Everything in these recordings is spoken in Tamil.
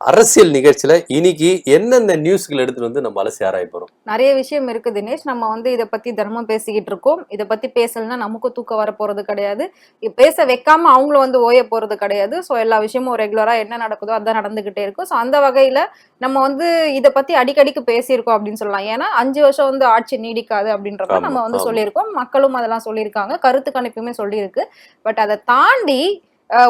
அரசியல் நிகழ்ச்சியில இன்னைக்கு எந்தெந்த நியூஸ்கள் எடுத்துட்டு வந்து நம்ம அலசி ஆராய போறோம்? நிறைய விஷயம் இருக்கு தினேஷ். நம்ம வந்து இத பத்தி தினமும் பேசிக்கிட்டு இருக்கோம். இத பத்தி பேசலன்னா நமக்கும் தூக்கம் வர போறது கிடையாது. பேச வைக்காம அவங்களும் வந்து ஓய போறது கிடையாது. ஸோ எல்லா விஷயமும் ரெகுலரா என்ன நடக்குதோ அதான் நடந்துகிட்டே இருக்கும். ஸோ அந்த வகையில நம்ம வந்து இத பத்தி அடிக்கடிக்கு பேசியிருக்கோம் அப்படின்னு சொல்லலாம். ஏன்னா அஞ்சு வருஷம் வந்து ஆட்சி நீடிக்காது அப்படின்றத நம்ம வந்து. சொல்லியிருக்கோம். மக்களும் அதெல்லாம் சொல்லியிருக்காங்க. கருத்து கணிப்புமே சொல்லியிருக்கு. பட் அதை தாண்டி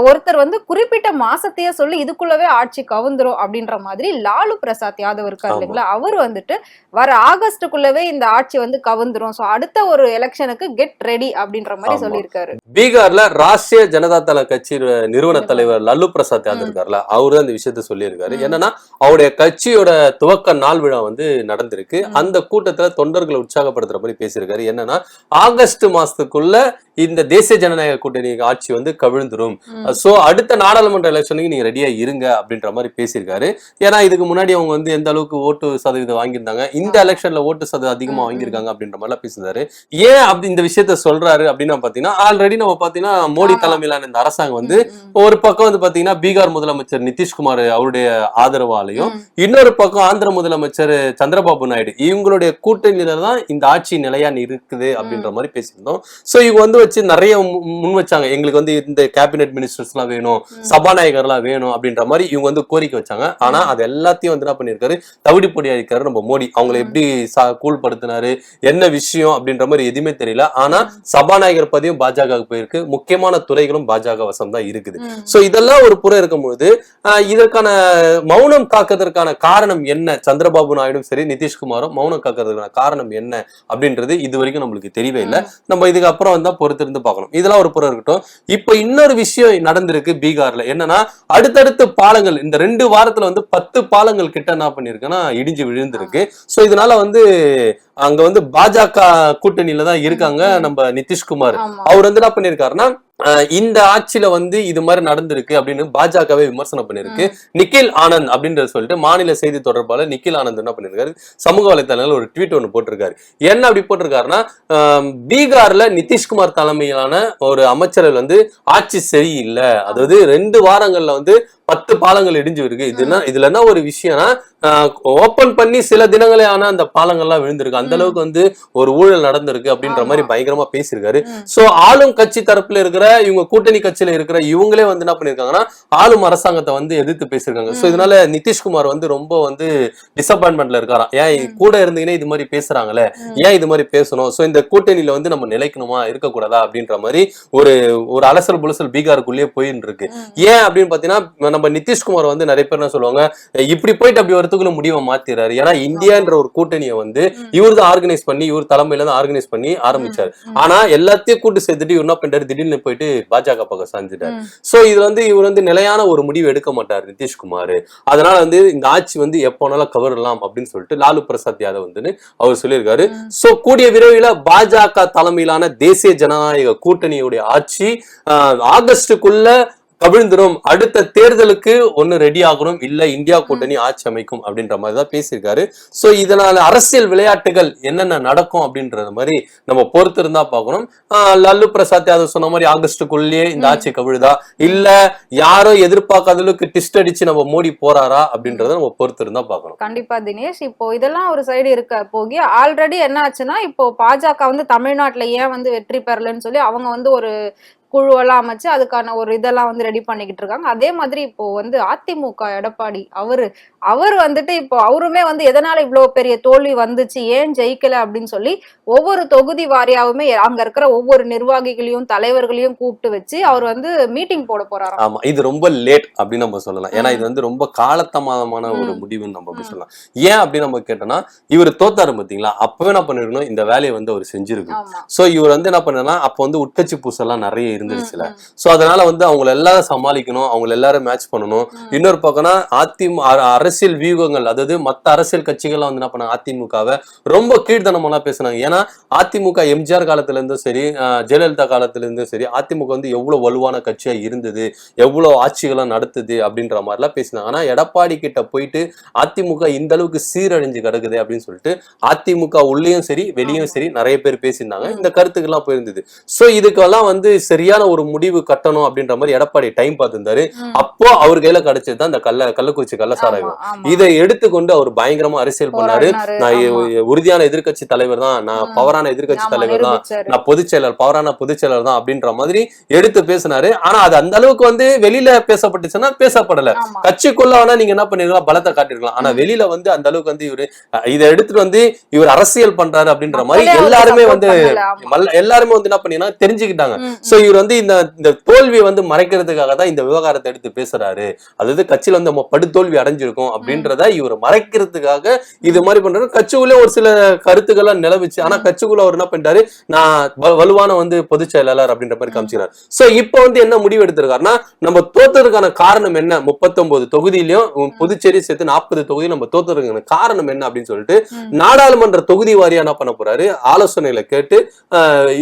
ஒருத்தர் வந்து குறிப்பிட்ட மாசத்தையே சொல்லி இதுக்குள்ளவே ஆட்சி கவுந்துரும் அப்படின்ற மாதிரி லாலு பிரசாத் யாதவ் இருக்காரு. இல்லைங்களா அவர் வந்துட்டு வர ஆகஸ்டுக்குள்ளவே இந்த ஆட்சி வந்து கவுந்துரும் சோ அடுத்த ஒரு எலெக்ஷனுக்கு கெட் ரெடி அப்படின்ற மாதிரி. சொல்லியிருக்காரு பீகார்ல ராஷ்டிரிய ஜனதா தள கட்சி நிறுவன. தலைவர் லல்லு பிரசாத் யாதவ். இருக்கார்ல அவரு தான் இந்த விஷயத்த சொல்லியிருக்காரு. என்னன்னா அவருடைய கட்சியோட துவக்க நாள் விழா வந்து நடந்திருக்கு. அந்த கூட்டத்துல தொண்டர்களை உற்சாகப்படுத்துற மாதிரி பேசியிருக்காரு என்னன்னா ஆகஸ்ட் மாசத்துக்குள்ள இந்த தேசிய ஜனநாயக கூட்டணி ஆட்சி வந்து கவிழ்ந்துரும் சோ அடுத்த நாடாளுமன்ற எலெக்ஷனுக்கு நீங்க ரெடியா இருங்க அப்படின்ற மாதிரி பேசியிருக்காரு ஏன்னா இதுக்கு முன்னாடி அவங்க வந்து எந்த அளவுக்கு ஓட்டு சதவீதம் வாங்கியிருந்தாங்க இந்த எலெக்ஷன்ல ஓட்டு சதவீதம் அதிகமா. வாங்கியிருக்காங்க அப்படின்ற மாதிரிலாம் பேசியிருந்தாரு ஏன் அப்படி இந்த விஷயத்த சொல்றாரு அப்படின்னா பாத்தீங்கன்னா ஆல்ரெடி நம்ம பாத்தீங்கன்னா மோடி. தலைமையிலான இந்த அரசாங்கம் வந்து. ஒரு பக்கம் வந்து பாத்தீங்கன்னா பீகார் முதலமைச்சர் நிதிஷ்குமார் அவருடைய ஆதரவாலையும். இன்னொரு பக்கம் ஆந்திர முதலமைச்சர் சந்திரபாபு நாயுடு இவங்களுடைய கூட்டணியில தான் இந்த ஆட்சி நிலையா இருக்குது அப்படின்ற மாதிரி பேசியிருந்தோம் சோ இவங்க வந்து வச்சு நிறைய முன் வச்சாங்க எங்களுக்கு வந்து இந்த கேபினெட் மினிஸ்டர்ஸ் எல்லாம் வேணும் ம். சபாநாயகர் எல்லாம் வேணும் அப்படின்ற மாதிரி இவங்க வந்து கோரிக்கை வச்சாங்க. ஆனா அது எல்லாத்தையும் வந்து என்ன பண்ணிருக்காரு தவிடு பொடி அடிக்கிறாரு நம்ம மோடி. அவங்களை. எப்படி கூழ்படுத்தினாரு என்ன விஷயம் அப்படின்ற மாதிரி எதுவுமே தெரியல. ஆனா சபாநாயகர் பதவியும் பாஜக போயிருக்கு. முக்கியமான துறைகளும் பாஜக வசம் தான் இருக்குது. சோ இதெல்லாம் ஒரு புறம் இருக்கும்பொழுது ஆஹ், இதற்கான மௌனம் காக்கிறதுக்கான காரணம் என்ன? சந்திரபாபு நாயுடும் சரி நிதிஷ்குமாரும் மௌனம் காக்கிறதுக்கான காரணம் என்ன அப்படின்றது இது வரைக்கும் நம்மளுக்கு தெரியவே இல்லை. நம்ம இதுக்கு அப்புறம் வந்தா பொறுத்திருந்து பார்க்கணும். இதெல்லாம் ஒரு புறம் இருக்கட்டும். இப்போ இன்னொரு விஷயம் நடந்திருக்கு பீகார்ல என்னன்னா அடுத்தடுத்து பாலங்கள் இந்த ரெண்டு வாரத்துல வந்து பத்து பாலங்கள் கிட்ட என்ன பண்ணிருக்குன்னா இடிஞ்சு விழுந்திருக்கு சோ இதனால வந்து அங்க வந்து பாஜக கூட்டணியில தான் இருக்காங்க. நம்ம நிதிஷ்குமார். அவர் வந்து என்ன பண்ணிருக்காருன்னா இந்த ஆட்சியில வந்து இது மாதிரி நடந்திருக்கு அப்படின்னு பாஜகவே விமர்சனம் பண்ணிருக்கு நிக்கில் ஆனந்த் அப்படின்றத சொல்லிட்டு மாநில செய்தி தொடர்பாளர் நிக்கில் ஆனந்த் என்ன பண்ணிருக்காரு சமூக வலைத்தளங்கள் ஒரு ட்வீட் ஒன்று போட்டிருக்காரு. என்ன அப்படி போட்டிருக்காருன்னா பீகார்ல நிதிஷ்குமார் தலைமையிலான ஒரு அமைச்சர்கள் வந்து ஆட்சி சரியில்லை. அதாவது ரெண்டு வாரங்கள்ல வந்து பத்து பாலங்கள் இடிஞ்சு இருக்கு இது என்ன இதுல என்ன ஒரு விஷயம்னா ஓபன் பண்ணி சில தினங்களே ஆனா அந்த பாலங்கள்லாம் விழுந்திருக்கு அந்த. அளவுக்கு வந்து ஒரு ஊழல் நடந்திருக்கு அப்படின்ற. மாதிரி பயங்கரமா பேசியிருக்காரு. சோ ஆளும் கட்சி தரப்புல இருக்கிற இவங்க கூட்டணி கட்சியில இருக்கிற இவங்களே வந்து என்ன பண்ணிருக்காங்கன்னா ஆளும் அரசாங்கத்தை வந்து எதிர்த்து பேசியிருக்காங்க சோ. இதனால நிதிஷ்குமார் வந்து ரொம்ப வந்து டிசப்பாயின்மெண்ட்ல இருக்காராம் ஏன். கூட இருந்தீங்கன்னா இது மாதிரி பேசுறாங்களே. ஏன் இது மாதிரி பேசணும் சோ இந்த கூட்டணியில வந்து நம்ம நிலைக்கணுமா இருக்கக்கூடாதா அப்படின்ற மாதிரி ஒரு ஒரு அலசல் புலசல் பீகாருக்குள்ளேயே போயின்னு இருக்கு. ஏன் அப்படின்னு பாத்தீங்கன்னா நம்ம நிதிஷ்குமார் வந்து நிறைய பேர் என்ன சொல்லுவாங்க இப்படி போயிட்டு அப்படி வரதுக்குள்ள முடிவை மாத்திடுறாரு ஏன்னா இந்தியான்ற ஒரு கூட்டணியை வந்து. இவர் தான் ஆர்கனைஸ் பண்ணி இவர் தலைமையில தான் ஆர்கனைஸ் பண்ணி ஆரம்பிச்சாரு. ஆனா எல்லாத்தையும் கூட்டு சேர்த்துட்டு இவர் என்ன பண்றாரு திடீர்னு போயிட்டு பாஜக பக்கம் சாஞ்சிட்டாரு. சோ இது வந்து இவர் வந்து நிலையான ஒரு முடிவு எடுக்க மாட்டார் நிதிஷ்குமார் அதனால வந்து இந்த ஆட்சி வந்து எப்போனாலும் கவரலாம் அப்படின்னு சொல்லிட்டு லாலு பிரசாத் யாதவ் வந்து அவர் சொல்லியிருக்காரு. சோ கூடிய விரைவில் பாஜக தலைமையிலான தேசிய ஜனநாயக கூட்டணியுடைய ஆட்சி ஆகஸ்டுக்குள்ள கவிழ்ந்துரும். அடுத்த தேர்தலுக்கு ஒண்ணு ரெடி ஆகணும். இல்ல இந்தியா கூட்டணி ஆட்சி அமைக்கும் அப்படின்ற மாதிரி தான் பேசியிருக்காரு. சோ இதனால அரசியல் விளையாட்டுகள் என்னென்ன நடக்கும் அப்படின்றது மாதிரி நம்ம பொறுத்து இருந்தா பார்க்கணும் லல்லு பிரசாத் யாதவ் சொன்ன மாதிரி ஆகஸ்டுக்குள்ளேயே இந்த. ஆட்சி கவிழுதா? இல்ல யாரோ எதிர்பார்க்காத அளவுக்கு டிஸ்ட் அடிச்சு நம்ம மோடி போறாரா அப்படின்றத நம்ம பொறுத்து இருந்தா பார்க்கணும். கண்டிப்பா தினேஷ். இப்போ இதெல்லாம் ஒரு சைடு இருக்க போகி ஆல்ரெடி என்ன ஆச்சுன்னா இப்போ பாஜக வந்து தமிழ்நாட்டுல ஏன் வந்து வெற்றி பெறலன்னு சொல்லி அவங்க வந்து ஒரு குழுவெல்லாம் அமைச்சு அதுக்கான ஒரு இதெல்லாம் வந்து ரெடி பண்ணிக்கிட்டு இருக்காங்க. அதே மாதிரி இப்போ வந்து அதிமுக எடப்பாடி அவரு அவர் வந்துட்டு இப்போ அவருமே வந்து எதனால இவ்வளவு பெரிய தோல்வி வந்துச்சு ஏன் ஜெயிக்கல அப்படின்னு சொல்லி ஒவ்வொரு தொகுதி வாரியாவுமே அங்க இருக்கிற ஒவ்வொரு நிர்வாகிகளையும் தலைவர்களையும் கூப்பிட்டு வச்சு அவர் வந்து மீட்டிங் போட போறாராம். ஆமா இது ரொம்ப லேட் அப்படின்னு நம்ம சொல்லலாம். ஏன்னா. இது வந்து ரொம்ப காலத்தாமதமான ஒரு. முடிவுன்னு நம்ம அப்படி. சொல்லலாம். ஏன் அப்படின்னு நம்ம கேட்டோம்னா இவர் தோத்தாரு பாத்தீங்களா? அப்பவே என்ன பண்ணிருக்கணும்? இந்த வேலையை வந்து அவர் செஞ்சிருக்கணும். சோ இவர் வந்து என்ன பண்ணலாம் அப்ப வந்து உட்கட்சி பூசெல்லாம் நிறைய இருந்துச்சுல சோ அதனால வந்து அவங்கள எல்லாரும் சமாளிக்கணும் அவங்கள எல்லாரும் மேட்ச் பண்ணணும். இன்னொரு பக்கம்னா அதிமுக அரசியல் வியூகங்கள் அதாவது மத்த அரசியல் கட்சிகள்லாம் வந்து என்ன பண்ணாங்க அதிமுகவை ரொம்ப கீழ்த்தனமெல்லாம் பேசுனாங்க. ஏன்னா அதிமுக எம்ஜிஆர் காலத்துல இருந்தும் சரி ஜெயலலிதா காலத்துல இருந்தும் சரி அதிமுக வந்து எவ்வளவு வலுவான கட்சியா இருந்தது எவ்வளவு ஆட்சிகள்லாம் நடத்துது அப்படின்ற மாதிரிலாம் பேசினாங்க. ஆனா எடப்பாடி கிட்ட போயிட்டு அதிமுக இந்த அளவுக்கு சீரழிஞ்சு கிடக்குது அப்படின்னு சொல்லிட்டு அதிமுக உள்ளேயும் சரி வெளியும் சரி நிறைய பேர் பேசியிருந்தாங்க. இந்த கருத்துக்கெல்லாம் போயிருந்தது. சோ இதுக்கெல்லாம் வந்து சரியான ஒரு முடிவு கட்டணும் அப்படின்ற மாதிரி எடப்பாடி டைம் பார்த்திருந்தாரு. அப்போ அவர் கையில கிடைச்சது தான் இந்த கள்ள கள்ளக்குறிச்சி ஆமா. இதை எடுத்துக்கொண்டு அவர் பயங்கரமா அரசியல் பண்ணாரு. நான் உறுதியான எதிர்க்கட்சி தலைவர் தான். நான். பவரான எதிர்க்கட்சி ஆமா, தலைவர் தான். நான் பொதுச் செயலர் பவரான பொதுச் செயலர் தான் அப்படின்ற மாதிரி எடுத்து பேசினாரு. ஆனா அது அந்த அளவுக்கு வந்து வெளியில பேசப்பட்டுச்சுன்னா பேசப்படல. கட்சிக்குள்ள வேணா நீங்க என்ன பண்ணிருக்கலாம்? பலத்தை காட்டிருக்கலாம். ஆனா வெளியில வந்து அந்த அளவுக்கு வந்து இவரு இதை எடுத்துட்டு வந்து இவர் அரசியல் பண்றாரு அப்படின்ற மாதிரி எல்லாருமே வந்து எல்லாருமே வந்து என்ன பண்ணினா தெரிஞ்சுக்கிட்டாங்க. சோ இவர் வந்து இந்த இந்த தோல்வியை வந்து மறைக்கிறதுக்காக தான் இந்த விவகாரத்தை எடுத்து பேசுறாரு. அதாவது கட்சியில வந்து நம்ம படுதோல்வி அடைஞ்சிருக்கோம் அப்படின்றத இவர் மறைக்கிறதுக்காக இது மாதிரி பண்றாரு. கட்சிக்குள்ளே ஒரு சில கருத்துக்கள்லாம் நிலவுச்சு. ஆனா கட்சிக்குள்ள அவர் என்ன பண்ணிட்டாரு? நான் வ- வலுவான வந்து பொதுச் செயலாளர் அப்படின்ற மாதிரி காமிச்சுக்கிறார். சோ இப்போ வந்து என்ன முடிவு எடுத்திருக்காருன்னா நம்ம தோத்ததுக்கான காரணம் என்ன? முப்பத்தொன்பது தொகுதியிலையும் புதுச்சேரி சேர்த்து நாற்பது தொகுதி நம்ம தோத்ததுக்கான காரணம் என்ன அப்படின்னு சொல்லிட்டு நாடாளுமன்ற தொகுதி வாரியா என்ன பண்ண போறாரு? ஆலோசனைகளை கேட்டு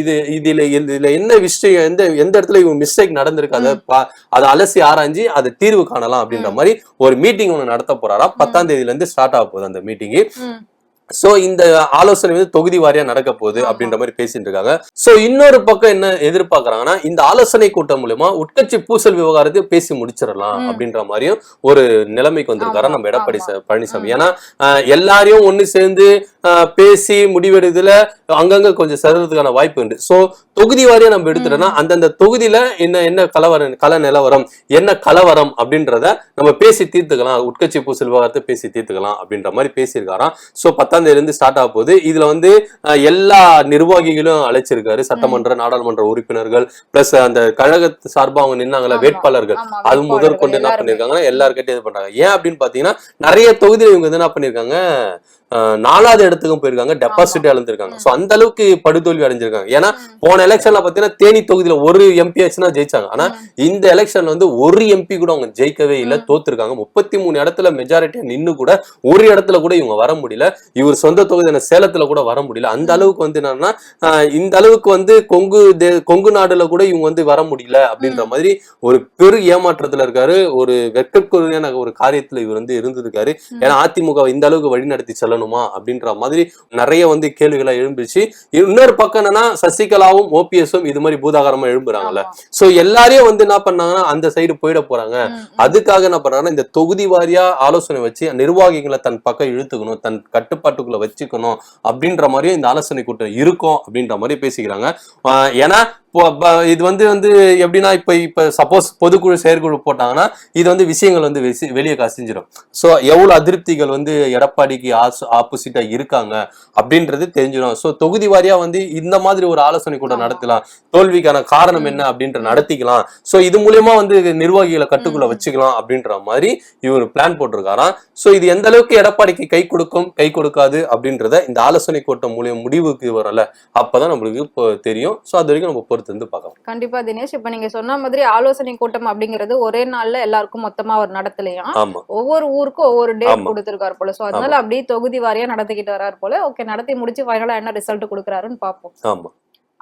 இது இதுல இதுல என்ன விஷயம் எந்த எந்த இடத்துல இவங்க மிஸ்டேக் நடந்திருக்கு அதை அலசி ஆராய்ஞ்சு அதை தீர்வு காணலாம் அப்படின்ற மாதிரி ஒரு மீட்டிங் ஒண்ணு நடத்த போறாரா? பத்தாம் தேதியில இருந்து ஸ்டார்ட் ஆக போகுது அந்த மீட்டிங் ம். சோ இந்த ஆலோசனை வந்து தொகுதி வாரியா நடக்க போகுது. அப்படின்ற மாதிரி பேசிட்டு இருக்காங்க. சோ இன்னொரு பக்கம் என்ன எதிர்பார்க்கறாங்கன்னா இந்த ஆலோசனை கூட்டம் மூலமா உட்கட்சி பூசல் விவகாரத்தை பேசி முடிச்சிடலாம். அப்படின்ற மாதிரியும் ஒரு நிலைமைக்கு வந்திருக்காரு நம்ம எடப்பாடி பழனிசாமி. ஏன்னா எல்லாரையும் ஒண்ணு சேர்ந்து பேசி முடிவெடுத்துல அங்கங்க கொஞ்சம் செதறதுக்கான வாய்ப்பு உண்டு. சோ தொகுதி வாரியா நம்ம எடுத்துட்டோம்னா அந்தந்த தொகுதியில என்ன என்ன கலவரம் கல நிலவரம் என்ன கலவரம் அப்படின்றத நம்ம பேசி தீர்த்துக்கலாம். உட்கட்சி பூசல் விவகாரத்தை பேசி தீர்த்துக்கலாம் அப்படின்ற மாதிரி பேசியிருக்காராம். சோ பத்தாம் தேதியில இருந்து ஸ்டார்ட் ஆக போகுது. இதுல வந்து எல்லா நிர்வாகிகளும் அழைச்சிருக்காரு. சட்டமன்ற நாடாளுமன்ற உறுப்பினர்கள் பிளஸ் அந்த கழக சார்பா அவங்க நின்னாங்கல்ல ஆமா. வேட்பாளர்கள். அது முதல் கொண்டு வேட்பாளர்கள் என்ன. பண்ணிருக்காங்கன்னா எல்லாருக்கிட்டையும் இது பண்றாங்க. ஏன் அப்படின்னு பாத்தீங்கன்னா நிறைய தொகுதியில இவங்க என்ன பண்ணிருக்காங்க நாலாவது இடத்துக்கும் போயிருக்காங்க டெபாசிட் இழந்திருக்காங்க. சோ அந்த அளவுக்கு படுதோல்வி அடைஞ்சிருக்காங்க. ஏன்னா போன எலெக்ஷன்ல பாத்தீங்கன்னா தேனி தொகுதியில ஒரு எம்பி ஆச்சுன்னா ஜெயிச்சாங்க. ஆனா இந்த எலெக்ஷன்ல வந்து ஒரு எம்பி கூட அவங்க ஜெயிக்கவே இல்ல தோத்துருக்காங்க. முப்பத்தி மூணு இடத்துல மெஜாரிட்டியா நின்னு கூட ஒரு இடத்துல கூட இவங்க வர முடியல. இவர் சொந்த தொகுதியான சேலத்துல கூட வர முடியல. அந்த அளவுக்கு வந்து என்னன்னா இந்த அளவுக்கு வந்து கொங்கு தே- கொங்கு நாடுல கூட இவங்க வந்து வர முடியல அப்படின்ற மாதிரி ஒரு பெரு ஏமாற்றத்துல இருக்காரு. ஒரு வெட்கக்குரியான ஒரு காரியத்துல இவர் வந்து இருந்திருக்காரு. ஏன்னா அதிமுக இந்த அளவுக்கு வழி நடத்தி செல்லணுமா அப்படின்ற மாதிரி நிறைய வந்து கேள்விகளா எழும்பிச்சு இன்னொரு பக்கம் என்னன்னா சசிகலாவும் ஓபிஎஸும் இது மாதிரி பூதாகரமா எழும்புறாங்கல்ல. சோ எல்லாரையும் வந்து என்ன பண்ணாங்கன்னா அந்த சைடு போயிட போறாங்க. அதுக்காக என்ன பண்றாங்கன்னா இந்த தொகுதி வாரியா ஆலோசனை வச்சு நிர்வாகிகளை தன் பக்கம் இழுத்துக்கணும் தன் கட்டுப்பாட்டுக்குள்ள வச்சுக்கணும் அப்படின்ற மாதிரியும் இந்த ஆலோசனை கூட்டம் இருக்கும் அப்படின்ற மாதிரி பேசிக்கிறாங்க ஏன்னா இது வந்து வந்து எப்படின்னா இப்ப இப்ப சப்போஸ் பொதுக்குழு செயற்குழு போட்டாங்கன்னா இது வந்து விஷயங்கள் வந்து வெளியே கசிஞ்சிடும் சோ எவ்வளவு அதிருப்திகள் வந்து எடப்பாடிக்கு ஆப்போசிட்டா இருக்காங்க அப்படின்றது தெரிஞ்சிடும் சோ தொகுதி வாரியா வந்து இந்த மாதிரி ஒரு ஆலோசனை கூட்டம் ஆமா. நடத்தலாம். தோல்விக்கான காரணம் என்ன அப்படின்ற நடத்திக்கலாம். சோ இது மூலியமா வந்து நிர்வாகிகளை கட்டுக்குள்ள. வச்சுக்கலாம் அப்படின்ற மாதிரி இவர் பிளான் போட்டிருக்காராம். சோ இது எந்த அளவுக்கு எடப்பாடிக்கு கை கொடுக்கும் கை கொடுக்காது அப்படின்றத இந்த ஆலோசனை கூட்டம் மூலியம் முடிவுக்கு வரல. அப்பதான் நம்மளுக்கு தெரியும். சோ அது வரைக்கும் நம்ம பொறுத்து வந்து பார்க்கலாம். கண்டிப்பா தினேஷ் இப்ப நீங்க சொன்ன மாதிரி ஆலோசனை கூட்டம் அப்படிங்கிறது ஒரே நாள்ல எல்லாருக்கும் மொத்தமா அவர் நடத்தலையா? ஒவ்வொரு ஊருக்கும் ஒவ்வொரு டேட். கொடுத்திருக்காரு போல. சோ அதனால அப்படியே தொகுதி வாரியா நடத்திக்கிட்டு வராரு போல. ஓகே நடத்தி முடிச்சு ஃபைனலா என்ன ரிசல்ட் கொடுக்குறாருன்னு பாப்போம் ஆமா.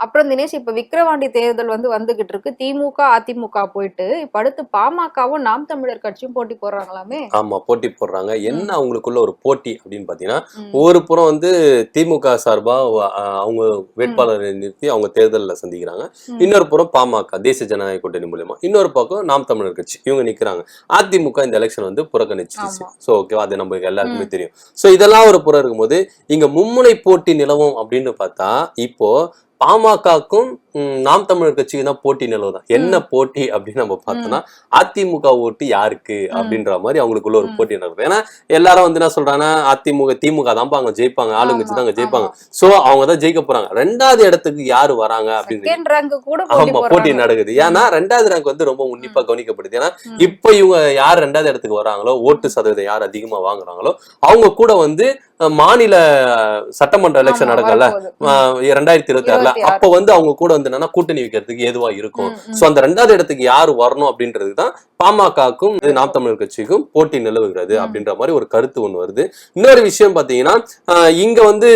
அப்புறம் தினேஷ் இப்ப விக்கிரவாண்டி தேர்தல் வந்து வந்துகிட்டு இருக்கு திமுக அதிமுக போயிட்டு இப்ப அடுத்து பாமகவும் நாம் தமிழர் கட்சியும் போட்டி போடுறாங்களாமே? ஆமா போட்டி போடுறாங்க. என்ன அவங்களுக்குள்ள ஒரு போட்டி அப்படின்னு பாத்தீங்கன்னா. ஒரு புறம் வந்து திமுக சார்பா அவங்க வேட்பாளரை நிறுத்தி அவங்க தேர்தலில் சந்திக்கிறாங்க. இன்னொரு புறம் பாமக தேசிய ஜனநாயக கூட்டணி மூலியமா. இன்னொரு பக்கம் நாம் தமிழர் கட்சி. இவங்க நிக்கிறாங்க. அதிமுக இந்த எலெக்ஷன் வந்து புறக்கணிச்சிருச்சு. சோ ஓகேவா அது நமக்கு எல்லாருக்குமே தெரியும். சோ இதெல்லாம் ஒரு புறம் இருக்கும்போது இங்க மும்முனை போட்டி நிலவும் அப்படின்னு பார்த்தா இப்போ பாமகக்கும் நாம் தமிழர் கட்சிக்கு தான் போட்டி நிலவுதான். என்ன போட்டி அப்படின்னு நம்ம பார்த்தோம்னா அதிமுக ஓட்டு யாருக்கு அப்படின்ற மாதிரி அவங்களுக்குள்ள ஒரு. போட்டி நடக்குது ஏன்னா எல்லாரும் வந்து என்ன சொல்றாங்கன்னா அதிமுக திமுக தான்ப்பா அங்க ஜெயிப்பாங்க ஆளுங்கட்சி தான் அங்க ஜெயிப்பாங்க. சோ அவங்க தான் ஜெயிக்க போறாங்க. ரெண்டாவது இடத்துக்கு யாரு வராங்க அப்படின்னு ஆமா போட்டி நடக்குது. ஏன்னா ரெண்டாவது ரேங்க் வந்து ரொம்ப உன்னிப்பா கவனிக்கப்படுது. ஏன்னா. இப்போ இவங்க யார் ரெண்டாவது இடத்துக்கு வராங்களோ ஓட்டு சதவீதம் யார் அதிகமா வாங்குறாங்களோ அவங்க கூட வந்து மாநில சட்டமன்ற எலெக்ஷன் நடக்கல. ரெண்டாயிரத்தி இருபத்தி ஆறுல. அப்ப வந்து அவங்க கூட வந்து என்னன்னா கூட்டணி வைக்கிறதுக்கு ஏதுவா இருக்கும். சோ அந்த ரெண்டாவது இடத்துக்கு யாரு வரணும் அப்படின்றது தான் பாமகக்கும் நாம் தமிழர் கட்சிக்கும் போட்டி நிலவுகிறது அப்படின்ற மாதிரி ஒரு கருத்து ஒண்ணு வருது இன்னொரு விஷயம் பாத்தீங்கன்னா இங்க வந்து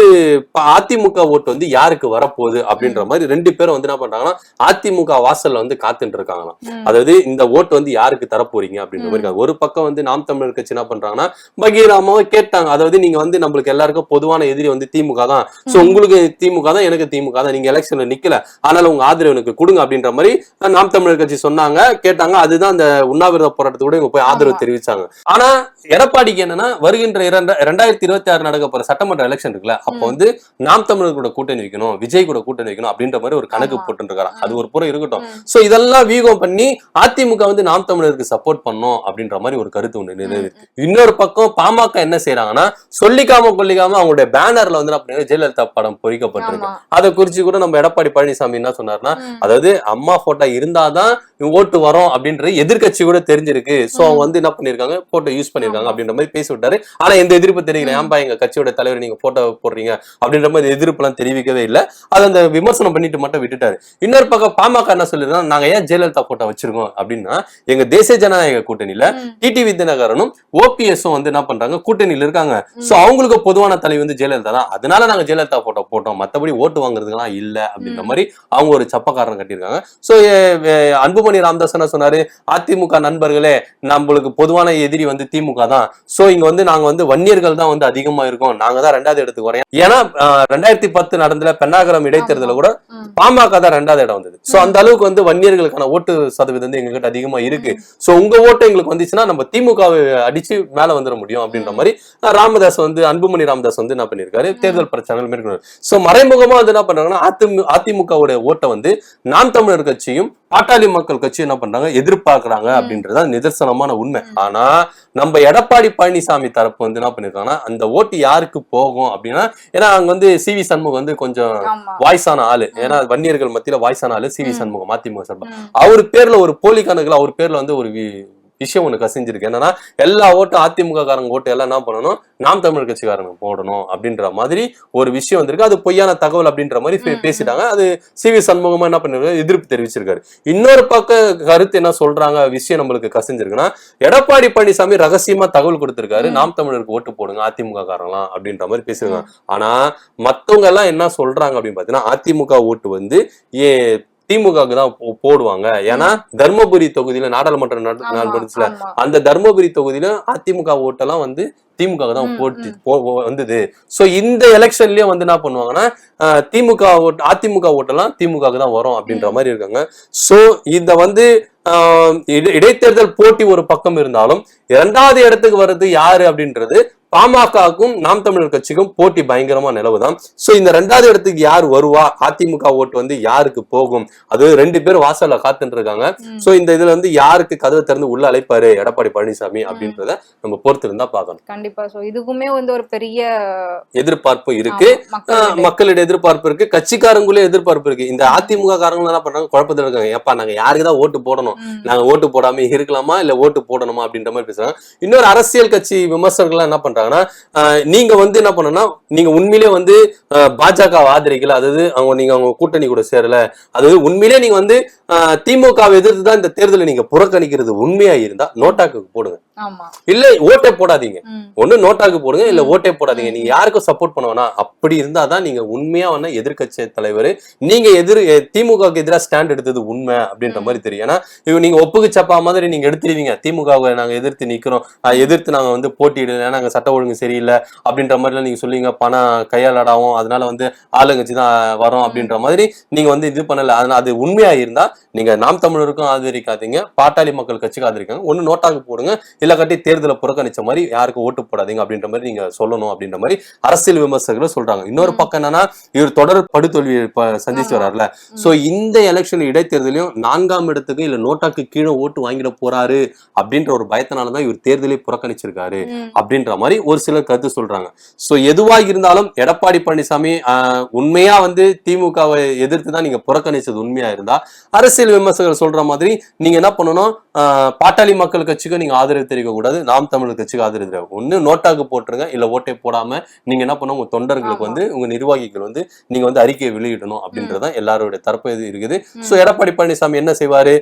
அதிமுக ஓட்டு வந்து யாருக்கு வரப்போகுது அப்படின்ற மாதிரி ரெண்டு பேரும் வந்து என்ன பண்றாங்கன்னா அதிமுக வாசல்ல வந்து காத்துட்டு இருக்காங்களாம். அதாவது இந்த ஓட்டு வந்து யாருக்கு தரப்போறீங்க அப்படின்ற மாதிரி. ஒரு பக்கம் வந்து நாம் தமிழர் கட்சி என்ன பண்றாங்கன்னா பகீராமாவை கேட்டாங்க அதாவது நீங்க வந்து நம்மளுக்கு எல்லாருக்கும் பொதுவான எதிரி வந்து திமுக தான். சோ உங்களுக்கு திமுக தான் எனக்கு திமுக தான். நீங்க எலெக்ஷன்ல நிக்கல. ஆனாலும் உங்க ஆதரவு எனக்கு கொடுங்க அப்படின்ற மாதிரி நாம் தமிழர் கட்சி சொன்னாங்க கேட்டாங்க. அதுதான் அந்த உண்ணாவிரத போராட்டத்துக்கு கூட இவங்க போய் ஆதரவு. தெரிவிச்சாங்க. ஆனா எடப்பாடிக்கு என்னன்னா வருகின்ற இரண்ட- ரெண்டாயிரத்தி இருபத்தி ஆறு நடக்க போற சட்டமன்ற எலெக்ஷன் இருக்குல்ல அப்ப வந்து நாம் தமிழர் கூட கூட்டணி வைக்கணும் விஜய் கூட கூட்டணி வைக்கணும் அப்படின்ற மாதிரி ஒரு கணக்கு ஆமா. போட்டு இருக்காங்க அது ஒரு புறம் இருக்கட்டும். சோ இதெல்லாம் வீகம் பண்ணி அதிமுக வந்து நாம் தமிழருக்கு சப்போர்ட் பண்ணும் அப்படின்ற மாதிரி ஒரு கருத்து ஒண்ணு இன்னொரு பக்கம் பாமக என்ன செய்யறாங்கன்னா சொல்லிக்காம கொல்லிக்காம அவங்களுடைய பேனர்ல வந்து பண்ணீங்கன்னா ஜெயலலிதா படம் பொறிக்கப்பட்டிருக்கு. அதை குறிச்சு கூட நம்ம எடப்பாடி பழனிசாமி என்ன சொன்னாருன்னா ம். அதாவது அம்மா போட்டோ இருந்தாதான் ஓட்டு வரும் அப்படின்றது எதிர்க்கட்சி கூட தெரிஞ்சிருக்கு. சோ அவங்க வந்து என்ன பண்ணிருக்காங்க போட்டோ யூஸ் பண்ணிருக்காங்க அப்படின்ற மாதிரி பேசி விட்டாரு. ஆனா எந்த எதிர்ப்பு தெரியல ஏன்பா எங்க கட்சியோட தலைவர் நீங்க போட்டோ போடுறீங்க? அப்படின்ற மாதிரி எதிர்ப்பு எல்லாம் தெரிவிக்கவே இல்ல. அதை அந்த விமர்சனம் பண்ணிட்டு மட்டும் விட்டுட்டாரு. இன்னொரு பக்கம் பாமக என்ன சொல்லிருக்காங்க நாங்க ஏன் ஜெயலலிதா போட்டோ வச்சிருக்கோம் அப்படின்னா எங்க தேசிய ஜனநாயக கூட்டணியில. டிடிவி தினகரனும் ஓபிஎஸும் வந்து என்ன பண்றாங்க? கூட்டணியில இருக்காங்க. சோ அவங்களுக்கு பொதுவான தலைவி வந்து ஜெயலலிதா தான். அதனால நாங்க ஜெயலலிதா போட்டோ போட்டோம். மத்தபடி ஓட்டு வாங்குறதுக்கெல்லாம் இல்ல அப்படின்ற மாதிரி அவங்க ஒரு சப்பக்காரன் கட்டியிருக்காங்க. சோ அன்புமணி ராமதாஸ் என்ன சொன்னாரு? அதிமுக நண்பர்களே நம்மளுக்கு பொதுவான எதிரி வந்து திமுக தான். சோ இங்க வந்து நாங்க வந்து வன்னியர்கள் தான் வந்து அதிகமா இருக்கோம். நாங்க தான் ரெண்டாவது இடத்துக்கு வரோம். ஏன்னா ரெண்டாயிரத்தி பத்து நடந்த பெண்ணாகரம் இடைத்தேர்தல கூட. பாமக தான் ரெண்டாவது இடம் வந்தது. சோ அந்த அளவுக்கு வந்து வன்னியர்களுக்கான ஓட்டு சதவீதம் வந்து எங்ககிட்ட அதிகமா இருக்கு. சோ உங்க ஓட்டு எங்களுக்கு வந்துச்சுன்னா நம்ம திமுகவை அடிச்சு மேல வந்துட முடியும் அப்படின்ற மாதிரி ராமதாஸ் வந்து அன்புமணி ராமதாஸ் வந்து என்ன பண்ணிருக்காரு? தேர்தல் பிரச்சாரங்கள் மேற்கொண்டு சோ மறைமுகமா வந்து என்ன பண்றாங்கன்னா அதிமு அதிமுகவுடைய ஓட்டை வந்து நாம் தமிழர் கட்சியும் பாட்டாளி மக்கள் கட்சியும் என்ன பண்றாங்க? எதிர்பார்க்கறாங்க அப்படின்றத நிதர்சனமான உண்மை. ஆனா நம்ம எடப்பாடி பழனிசாமி தரப்பு வந்து என்ன பண்ணிருக்காங்கன்னா அந்த ஓட்டு யாருக்கு போகும் அப்படின்னா ஏன்னா அங்க வந்து சி வி சண்முகம் வந்து கொஞ்சம் வாய்ஸான ஆளு. ஏன்னா வன்னியர்கள் மத்தியில வாய்ஸான ஆளு சி வி சண்முகம் அதிமுக சார்பா. அவர் பேர்ல ஒரு போலி கணக்குல அவர் பேர்ல வந்து ஒரு விஷயம் ஒண்ணு கசிஞ்சிருக்கு. என்னன்னா எல்லா ஓட்டும் அதிமுக காரங்க ஓட்டு எல்லாம் என்ன பண்ணணும்? நாம் தமிழர் கட்சிக்காரங்க போடணும் அப்படின்ற மாதிரி ஒரு விஷயம் வந்திருக்கு. அது பொய்யான தகவல் அப்படின்ற மாதிரி பேசிட்டாங்க. அது சி வி சண்முகமா என்ன பண்ணிருக்காரு? எதிர்ப்பு தெரிவிச்சிருக்காரு. இன்னொரு பக்க கருத்து என்ன சொல்றாங்க? விஷயம் நம்மளுக்கு கசிஞ்சிருக்குன்னா எடப்பாடி பழனிசாமி ரகசியமா தகவல் கொடுத்திருக்காரு. நாம் தமிழருக்கு ஓட்டு போடுங்க அதிமுக காரங்களாம் அப்படின்ற மாதிரி பேசிருக்காங்க. ஆனா மத்தவங்க எல்லாம் என்ன சொல்றாங்க அப்படின்னு பாத்தீங்கன்னா அதிமுக ஓட்டு வந்து ஏ திமுகவுக்கு தான் போடுவாங்க. ஏன்னா தர்மபுரி தொகுதியில நாடாளுமன்ற நட- ஆமா, நடந்துச்சுல ஆமா. அந்த தர்மபுரி தொகுதியில அதிமுக ஓட்டெல்லாம் வந்து திமுக தான் போட்டு வந்தது. சோ இந்த எலெக்ஷன்லயும் வந்து என்ன பண்ணுவாங்கன்னா திமுக ஓட்டு அதிமுக ஓட்டெல்லாம் திமுக தான் வரும் அப்படின்ற மாதிரி இருக்காங்க. சோ இத வந்து இடைத்தேர்தல் போட்டி ஒரு பக்கம் இருந்தாலும் இரண்டாவது இடத்துக்கு வர்றது யாரு அப்படின்றது பாமகவுக்கும் நாம் தமிழர் கட்சிக்கும் போட்டி பயங்கரமா நிலவுதான். சோ இந்த ரெண்டாவது இடத்துக்கு யார் வருவா? அதிமுக ஓட்டு வந்து யாருக்கு போகும்? அது ரெண்டு பேரும் வாசல்ல காத்துட்டு இருக்காங்க. சோ இந்த இதுல வந்து யாருக்கு கதவை திறந்து உள்ள அழைப்பாரு எடப்பாடி பழனிசாமி அப்படின்றத நம்ம பொறுத்து இருந்தா பார்க்கணும். கண்டிப்பா. சோ இதுக்குமே வந்து ஒரு பெரிய எதிர்பார்ப்பு இருக்கு. மக்களிடையே. எதிர்பார்ப்பு. இருக்கு. கட்சிக்காரங்களே எதிர்பார்ப்பு இருக்கு. இந்த அதிமுக காரங்க என்ன பண்றாங்க? குழப்பத்துல இருக்காங்க. ஏப்பா நாங்க யாருக்கு தான் ஓட்டு போடணும். நாங்க ஓட்டு போடாம இருக்கலாமா? இல்ல ஓட்டு போடணுமா? அப்படின்ற மாதிரி பேசுறாங்க. இன்னொரு அரசியல் கட்சி விமர்சகர்கள் என்ன பண்றாங்கன்னா நீங்க வந்து என்ன பண்ணணும்னா நீங்க உண்மையிலே வந்து பாஜக ஆதரிக்கல அதாவது அவங்க நீங்க அவங்க கூட்டணி கூட சேரல அதாவது உண்மையிலே நீங்க வந்து ஆஹ் திமுகவை எதிர்த்து தான் இந்த தேர்தலை நீங்க புறக்கணிக்கிறது உண்மையா இருந்தா நோட்டாக்கு போடுங்க. இல்ல ஓட்டே போடாதீங்க. ஒண்ணு நோட்டாக்கு போடுங்க இல்ல ஓட்டே போடாதீங்க. நீங்க யாருக்கும் சப்போர்ட் பண்ண வேணாம். அப்படி இருந்தாதான் நீங்க உண்மையா வந்து எதிர்க்கட்சி தலைவர். நீங்க எதிர் திமுகவுக்கு எதிராக ஸ்டாண்ட் எடுத்தது உண்மை அப்படின்ற மாதிரி தெரியும். ஏன்னா நீங்க ஒப்புக்கு சப்பா மாதிரி நீங்க எடுத்துருவீங்க. திமுகவை நாங்க எதிர்த்து நிக்கிறோம். எதிர்த்து நாங்க வந்து போட்டியிடல நாங்க சட்ட ஒழுங்கு சரியில்லை அப்படின்ற மாதிரி நீங்க சொல்லுவீங்க. பணம் கையாளாடாவும் அதனால வந்து ஆளுங்கட்சி தான் வரோம் அப்படின்ற மாதிரி நீங்க வந்து இது பண்ணல. அதனால அது உண்மையா இருந்தா நீங்க நாம் தமிழருக்கும் ஆதரிக்காதீங்க. பாட்டாளி மக்கள் கட்சிக்கு ஆதரிக்காங்க ஒண்ணு நோட்டாக்கு போடுங்க. இல்ல கட்டி தேர்தலை புறக்கணிச்ச மாதிரி யாருக்கும் ஓட்டு போடாதீங்க அப்படின்ற மாதிரி நீங்க சொல்லணும் அப்படின்ற மாதிரி அரசியல் விமர்சகர்கள் சொல்றாங்க. இன்னொரு பக்கம் என்னன்னா இவர் தொடர் படுதோல்வி சந்திச்சு. வர்றாருல. சோ இந்த எலெக்ஷன் இடைத்தேர்தலையும் நான்காம் இடத்துக்கு இல்ல நோட்டாக்கு கீழே ஓட்டு வாங்கிட போறாரு அப்படின்ற ஒரு பயத்தினாலதான் இவர் தேர்தலை புறக்கணிச்சிருக்காரு. அப்படின்ற மாதிரி ஒரு சிலர் கருத்து சொல்றாங்க. சோ எதுவா இருந்தாலும் எடப்பாடி பழனிசாமி உண்மையா வந்து திமுகவை எதிர்த்து தான் நீங்க புறக்கணிச்சது உண்மையா இருந்தா அரசியல் விமர்சகர்கள் சொல்ற மாதிரி நீங்க என்ன பண்ணணும்? பாட்டாளி மக்கள் கட்சிக்கு நீங்க ஆதரவு தெரிவிக்க கூடாது நாம் தமிழர் கட்சிக்கு தெரிவிக்க ஒண்ணு நோட்டாக்கு போட்டுருங்க. இல்ல ஓட்டை போடாம நீங்க என்ன பண்ணுங்க உங்க தொண்டர்களுக்கு. வந்து உங்க நிர்வாகிகள் வந்து நீங்க வந்து அறிக்கையை வெளியிடணும் அப்படின்றதான் எல்லாருடைய தரப்பு இது இருக்குது. சோ எடப்பாடி பழனிசாமி என்ன செய்வாரு?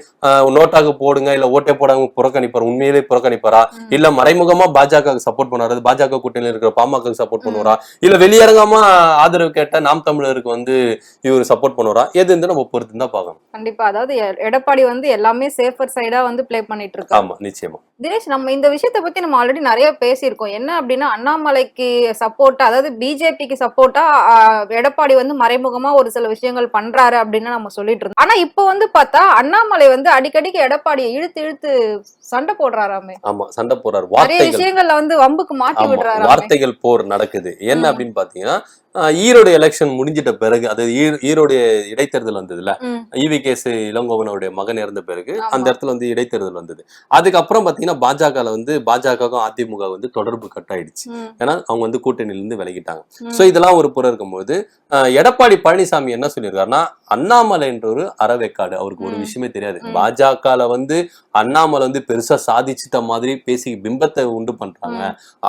நோட்டாக்கு போடுங்க. இல்ல ஓட்டை போடாம புறக்கணிப்பார். உண்மையிலே புறக்கணிப்பாரா. இல்ல மறைமுகமா பாஜக சப்போர்ட் பண்ணுவாரு? பாஜக கூட்டணியில் இருக்கிற பாமக சப்போர்ட். பண்ணுவாரா? இல்ல வெளியரங்கமா ஆதரவு கேட்ட நாம் தமிழருக்கு வந்து இவர் சப்போர்ட் பண்ணுவாரா? எது நம்ம பொறுத்து தான் பார்க்கணும். கண்டிப்பா. அதாவது எடப்பாடி வந்து எல்லாமே சேஃபர் சைடா வந்து ப்ளே பண்ணிட்டு இருக்காரு. ஆமா நிச்சயமா. தினேஷ் நம்ம நம்ம இந்த விஷயத்தை பத்தி நம்ம ஆல்ரெடி நிறைய பேசியிருக்கோம். என்ன அப்படின்னா அண்ணாமலைக்கு சப்போர்ட்டா அதாவது பிஜேபிக்கு சப்போர்ட்டா எடப்பாடி வந்து மறைமுகமா ஒரு சில விஷயங்கள் பண்றாரு அப்படின்னு நம்ம சொல்லிட்டு இருந்தோம். ஆனா இப்போ வந்து பார்த்தா அண்ணாமலை வந்து அடிக்கடிக்கு எடப்பாடியை இழுத்து இழுத்து சண்டை போடுறாராமே. ஆமா சண்டை போறாரு நிறைய வார்த்தைகள் விஷயங்கள்ல வந்து வம்புக்கு மாட்டி ஆமா விடுறாராமே. வார்த்தைகள் போர் நடக்குது. என்ன. அப்படின்னு பாத்தீங்கன்னா ஈரோடு எலெக்ஷன் முடிஞ்சிட்ட பிறகு அது ஈரோடு இடைத்தேர்தல் வந்ததுல ஈவி கேஸ் இளங்கோவனுடைய மகன் இறந்த பிறகு. அந்த இடத்துல வந்து இடைத்தேர்தல் வந்தது. அதுக்கப்புறம் பாத்தீங்கன்னா பாஜகல வந்து பாஜகவுக்கும் அதிமுக வந்து தொடர்பு கட் ஆயிடுச்சு ஏன்னா அவங்க வந்து கூட்டணியில இருந்து விலகிட்டாங்க. சோ இதெல்லாம் ஒரு புறம் இருக்கும்போது எடப்பாடி பழனிசாமி என்ன சொல்லியிருக்காருன்னா அண்ணாமலை என்ற ஒரு அறவேக்காடு அவருக்கு ஒரு. விஷயமே தெரியாது. ம். பாஜகல வந்து அண்ணாமலை வந்து பெருசா சாதிச்சிட்ட மாதிரி பேசி பிம்பத்தை உண்டு பண்றாங்க.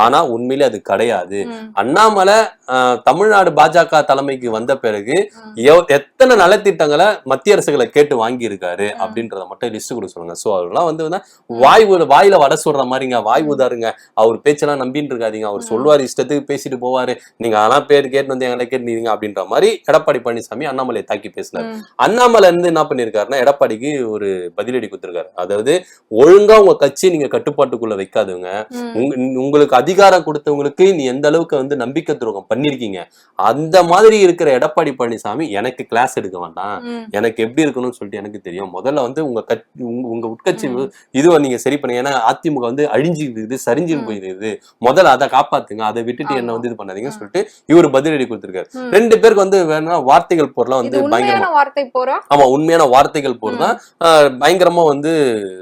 ஆனா உண்மையிலே அது கிடையாது. அண்ணாமலை தமிழ்நாடு பாஜக தலைமைக்கு வந்த பிறகு எத்தனை நலத்திட்டங்களை மத்திய அரசுகளை கேட்டு வாங்கி இருக்காரு ம். அப்படின்றத மட்டும் லிஸ்ட் கொடுக்க சொல்லுங்க. சோ அதெல்லாம் வந்து வாய் வாயில வட சொல்ற மாதிரிங்க. வாய். ஊதாருங்க அவர் பேச்செல்லாம் நம்பின்னு இருக்காதீங்க. அவர். சொல்லுவார் இஷ்டத்துக்கு பேசிட்டு போவாரு. நீங்க அதெல்லாம் பேர் கேட்டு வந்து எங்களை கேட்டுனீங்க அப்படின்ற மாதிரி எடப்பாடி பழனிசாமி அண்ணாமலை தாக்கி பேசினார். அண்ணாமலை இருந்து என்ன பண்ணிருக்காருன்னா எடப்பாடிக்கு ஒரு பதிலடி கொடுத்திருக்காரு. அதாவது ஒழுங்கா உங்க கட்சி நீங்க கட்டுப்பாட்டுக்குள்ள வைக்காதுங்க உங்களுக்கு அதிகாரம் கொடுத்தவங்களுக்கு நீ எந்த அளவுக்கு வந்து நம்பிக்கை துரோகம் பண்ணிருக்கீங்க அந்த மாதிரி இருக்கிற எடப்பாடி பழனிசாமி எனக்கு கிளாஸ் எடுக்க வேண்டாம் எனக்கு எப்படி இருக்கணும்னு சொல்லிட்டு எனக்கு தெரியும். முதல்ல வந்து உங்க கட் உங்க- உட்கட்சி. இதுவை நீங்க சரி பண்ணுங்க. ஏன்னா அதிமுக வந்து அழிஞ்சு இருக்குது சரிஞ்சு. போயிருக்குது முதல்ல அதை காப்பாத்துங்க. அதை விட்டுட்டு என்ன. வந்து இது பண்ணாதீங்கன்னு. சொல்லிட்டு இவர் பதிலடி கொடுத்திருக்காரு. ரெண்டு பேருக்கு வந்து வேணும்னா வார்த்தைகள் போறலாம் இது வந்து பயங்கரமா வார்த்தை போரா ஆமா உண்மையான வார்த்தைகள் போர் தான். பயங்கரமா வந்து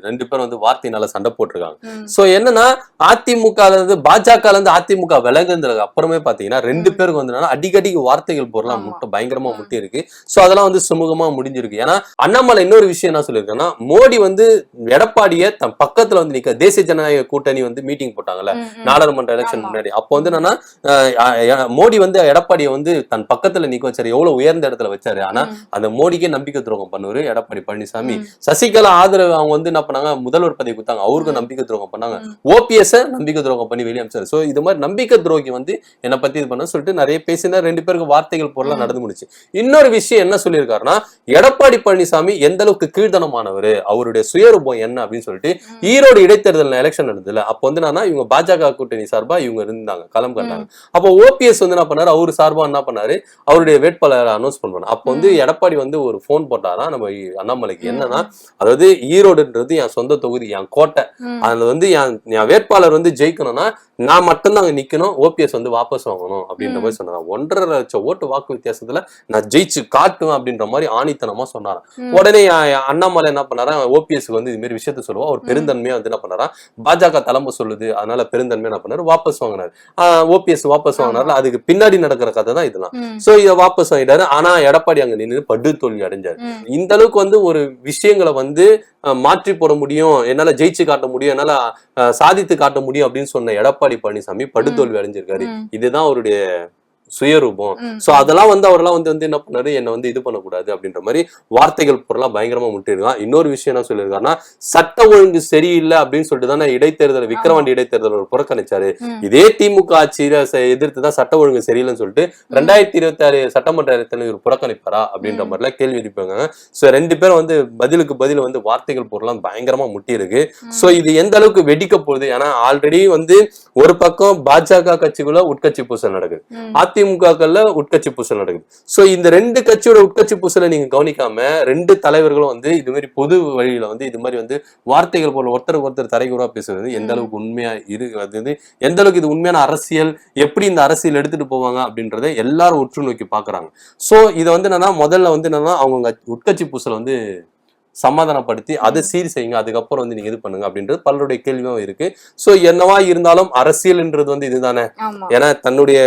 ரெண்டு பேரும் வந்து வார்த்தையினால சண்டை போட்டிருக்காங்க சோ என்னன்னா அதிமுக இருந்து பாஜக இருந்து அதிமுக விலகுனதுக்கு அப்புறமே பாத்தீங்கன்னா ரெண்டு. பேருக்கு வந்து அடிக்கடிக்கு வார்த்தைகள் ஆமா. முட்டை பயங்கரமா. முட்டி இருக்கு சோ அதெல்லாம் வந்து சுமூகமா முடிஞ்சிருக்கு ஏன்னா அண்ணாமலை இன்னொரு விஷயம் என்ன சொல்லியிருக்காங்கன்னா மோடி வந்து எடப்பாடிய தன் பக்கத்துல வந்து நிக்க தேசிய ஜனநாயக கூட்டணி வந்து மீட்டிங் போட்டாங்கல்ல. நாடாளுமன்ற எலெக்ஷன். முன்னாடி அப்போ வந்து என்னன்னா மோடி வந்து எடப்பாடியை வந்து தன் பக்கத்துல நிக்க வச்சாரு எவ்வளவு உயர்ந்த இடத்துல வச்சாரு ஆனா அந்த மோடிக்கே நம்பிக்கை துரோகம் பண்ணுவாரு எடப்பாடி பழனிசாமி சசிகலா ஆதரவு அவங்க வந்து என்ன பண்ணாங்க முதல்வர் பதவி கொடுத்தாங்க. அவருக்கும் ம். நம்பிக்கை துரோகம் பண்ணாங்க. ஓபிஎஸ் நம்பிக்கை துரோகம் பண்ணி வெளியே அமிச்சாரு சோ இது மாதிரி நம்பிக்கை துரோகி வந்து என்னை பத்தி இது பண்ண சொல்லிட்டு நிறைய பேசினா ரெண்டு பேருக்கு வார்த்தைகள் பொருளா ம். நடந்து முடிச்சு. இன்னொரு விஷயம் என்ன சொல்லியிருக்காருன்னா எடப்பாடி பழனிசாமி எந்த அளவுக்கு கீழ்த்தனமானவர் அவருடைய சுயரூபம் என்ன அப்படின்னு சொல்லிட்டு. ஈரோடு இடைத்தேர்தல் எலெக்ஷன் நடந்ததுல அப்போ வந்து என்னன்னா இவங்க பாஜக கூட்டணி சார்பா இவங்க இருந்தாங்க களம் கண்டாங்க. அப்போ ஓபிஎஸ் வந்து என்ன பண்ணாரு? அவரு சார்பா என்ன பண்ணாரு? அவருடைய வேட்பாளரை அனௌன்ஸ் பண்ணுவாங்க அப்போ வந்து. எடப்பாடி வந்து ஒரு ஃபோன் போட்டாரா? நம்ம அண்ணாமலைக்கு என்னன்னா அதாவது ஈரோடுன்றது என் சொந்த தொகுதி என் கோட்டை. ம், அதுல வந்து என் என் வேட்பாளர் வந்து ஜெயிக்கணும்னா நான் மட்டும்தான் அங்க நிக்கணும் ஓபிஎஸ் வந்து வாபஸ் வாங்கணும் அப்படின்ற. மாதிரி சொன்னாங்க ஒன்றரை லட்சம் ஓட்டு வாக்கு வித்தியாசத்துல நான் ஜெயிச்சு காட்டுவேன் அப்படின்ற மாதிரி ஆணித்தனமா சொன்னாராம். உடனே என் என் அண்ணாமலை என்ன பண்ணாரா? ஓபிஎஸ்க்கு வந்து இது மாதிரி விஷயத்த சொல்லுவா. அவர் ம். பெருந்தன்மையா வந்து என்ன பண்ணாரா? பாஜக தலைமை சொல்லுது. அதனால பெருந்தன்மையா என்ன பண்ணாரு? வாபஸ் வாங்கினாரு. ஓபிஎஸ் வாபஸ் வாங்கினார்ல அதுக்கு பின்னாடி நடக்கிற கதை தான் இதெல்லாம். சோ இதை வாபஸ் வாங்கிட்டாரு. ஆனா எடப்பாடி அங்க நின்று படு தோல்வி அடைஞ்சாரு இந்த அளவுக்கு வந்து ஒரு விஷயங்களை வந்து மாற்றி போட முடியும். என்னால ஜெயிச்சு காட்ட முடியும் என்னால சாதித்து காட்ட முடியும் அப்படின்னு சொன்ன எடப்பாடி பழனிசாமி படுதோல்வி அடைஞ்சிருக்காரு. இதுதான் அவருடைய சுயரூபம். சோ அதெல்லாம் வந்து அவரெல்லாம் வந்து வந்து என்ன பண்ணாரு? என்ன வந்து இது பண்ணக்கூடாது அப்படின்ற மாதிரி வார்த்தைகள் பொருளாம் பயங்கரமா முட்டிருக்கான் இன்னொரு விஷயம் என்ன சொல்லியிருக்காருன்னா சட்ட ஒழுங்கு சரியில்லை அப்படின்னு சொல்லிட்டு தானே இடைத்தேர்தல் விக்கிரவாண்டி இடைத்தேர்தல் ஒரு புறக்கணிச்சாரு. இதே திமுக ஆட்சியில எதிர்த்து தான் சட்ட ஒழுங்கு சரியில்லைன்னு சொல்லிட்டு ரெண்டாயிரத்தி இருபத்தி ஆறு சட்டமன்ற தேர்தலில் இவர் புறக்கணிப்பாரா அப்படின்ற ம். மாதிரிலாம் கேள்வி எழுப்பாங்க சோ ரெண்டு பேரும் வந்து பதிலுக்கு பதில் வந்து வார்த்தைகள் பொருளாம் பயங்கரமா முட்டி இருக்கு சோ இது எந்த அளவுக்கு வெடிக்க போகுது? ஏன்னா ஆல்ரெடி வந்து ஒரு பக்கம் பாஜக கட்சிக்குள்ள உட்கட்சி பூசல் நடக்குது. அதிமுகக்கள்ல உட்கட்சி பூசல் நடக்குது சோ இந்த ரெண்டு கட்சியோட உட்கட்சி பூசலை நீங்க கவனிக்காம ரெண்டு தலைவர்களும் வந்து இது மாதிரி பொது வழியில வந்து இது மாதிரி வந்து வார்த்தைகள் போல ஒருத்தருக்கு ஒருத்தர் தரைகுறா பேசுறது எந்த. அளவுக்கு உண்மையா இரு அது எந்த அளவுக்கு இது உண்மையான அரசியல் எப்படி இந்த அரசியல் எடுத்துட்டு போவாங்க அப்படின்றத எல்லாரும் உற்று நோக்கி பாக்குறாங்க சோ இதை வந்து என்னன்னா முதல்ல வந்து என்னன்னா அவங்க உட்கட்சி பூசலை வந்து சமாதானப்படுத்தி அதை சீர் செய்யுங்க அதுக்கப்புறம் வந்து நீங்க இது பண்ணுங்க அப்படின்றது பலருடைய கேள்வியும் இருக்கு. சோ என்னவா இருந்தாலும் அரசியல்ன்றது வந்து இதுதானே? ஏன்னா தன்னுடைய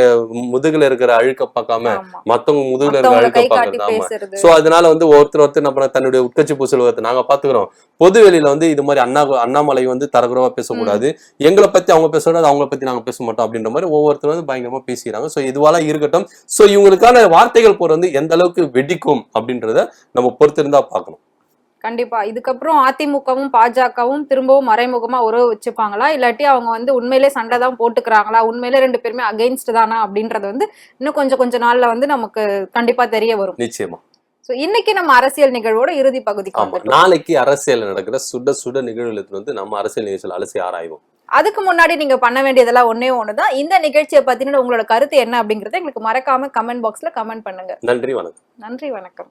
முதுகுல இருக்கிற அழுக்க பார்க்காம மத்தவங்க முதுகுல இருக்கிற அழுக்க பார்க்கறது சோ அதனால வந்து ஒருத்தர் ஒருத்தர் நம்ம தன்னுடைய உட்கட்சி பூசலுவத்தை நாங்க பாத்துக்கிறோம் பொது வெளியில வந்து இது மாதிரி அண்ணா அண்ணாமலை வந்து தரக்குறவா பேசக்கூடாது. எங்களை பத்தி அவங்க பேசக்கூடாது அவங்கள பத்தி நாங்க பேச மாட்டோம் அப்படின்ற மாதிரி ஒவ்வொருத்தரும் வந்து பயங்கரமா பேசிக்கிறாங்க. சோ இதுவெல்லாம் இருக்கட்டும். சோ இவங்களுக்கான வார்த்தைகள் போற வந்து எந்த அளவுக்கு வெடிக்கும் அப்படின்றத நம்ம பொறுத்திருந்தா பார்க்கணும். கண்டிப்பா. இதுக்கப்புறம் அதிமுகவும் பாஜகவும் திரும்பவும் மறைமுகமா உறவு வச்சுப்பாங்களா? இல்லாட்டி அவங்க வந்து உண்மையிலே சண்டை தான் போட்டுக்கிறாங்களா? உண்மையிலே ரெண்டு பேருமே அகைன்ஸ்ட் தானா? அப்படின்றது வந்து இன்னும் கொஞ்சம் கொஞ்ச நாள்ல வந்து நமக்கு கண்டிப்பா தெரிய வரும். நிச்சயமா. சோ இன்னைக்கு நம்ம அரசியல் நிகழ்வோட இறுதி வந்துட்டோம். நாளைக்கு அரசியல் நடக்கிற சுட சுட நிகழ்வுல வந்து நம்ம அரசியல் நிகழ்ச்சியில் அலசி ஆராய்வோம். அதுக்கு முன்னாடி நீங்க பண்ண வேண்டியதெல்லாம் ஒண்ணே ஒண்ணுதான். இந்த நிகழ்ச்சியை பத்தின உங்களோட கருத்து என்ன அப்படிங்கறத எங்களுக்கு மறக்காம கமெண்ட் பாக்ஸ்ல கமெண்ட் பண்ணுங்க. நன்றி வணக்கம். நன்றி வணக்கம்.